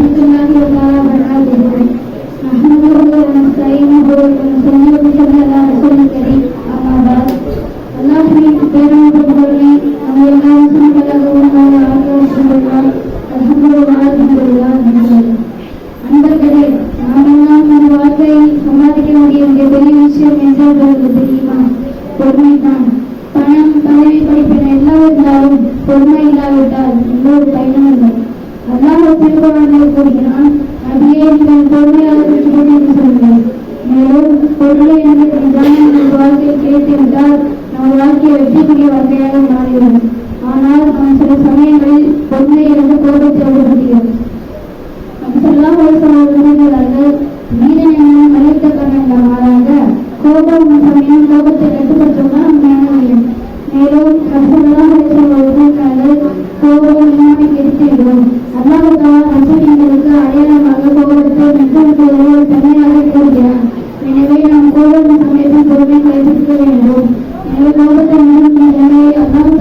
ورحمة الله تعالى وبركاته نحمده ونستعينه ونصلي وسلم على رسول الكريم أما بعد அல்லாஹ்வின் பேரும் புகழை நம்ம எல்லாரும் சமபலகவும் ஆகியோர் அல்ஹம்துலில்லாஹ் அல்ஹம்துலில்லாஹ் அன்பர்களே நாமெல்லாம் நம் வாழ்க்கையை சம்பாதிக்க வேண்டிய மிகப்பெரிய விஷயம் என்று உங்களுக்கு தெரியுமா பொறுமைதான் பணம் பதவி படிப்பின எல்லாம் இருந்தாலும் பொறுமை இல்லாவிட்டால் எந்த ஒரு பயனும் இல்லை அல்லாஹ் திருக்குறானில் கூறுகிறான் அதையே நீங்கள் பொறுமையாளர்களுக்கு சொல்லுங்கள் மேலும் பொருளை என்றால் நம் வாழ்க்கை கிடைத்துவிட்டால் நம் வாழ்க்கை வெற்றிக்குரிய வாழ்க்கையாக மாறிவிடும் ஆனால் சில சமயங்களில் பொறுமை இருந்து கோபத்தை விடுகிறோம் அப்படிலாம் ஒரு சில விரும்புகிறார்கள் வீரன் என்ன மறைத்த காரணங்கள் மாறாக கோபம் சமயம் கோபத்தை கட்டுப்படுத்தவும் வேண்டும் கெடுத்துவிடும் அல்லாஹ் அடையாளமாக கோபத்தை மற்றவர்களுக்கு ஒரு தனியாக கூறுகிறார் எனவே நாம் கோபம் சமயத்தில் பொறுமை கடைபிடிக்க வேண்டும். எனவே கோபத்தை நிறுத்தி எனவே அல்லாஹ்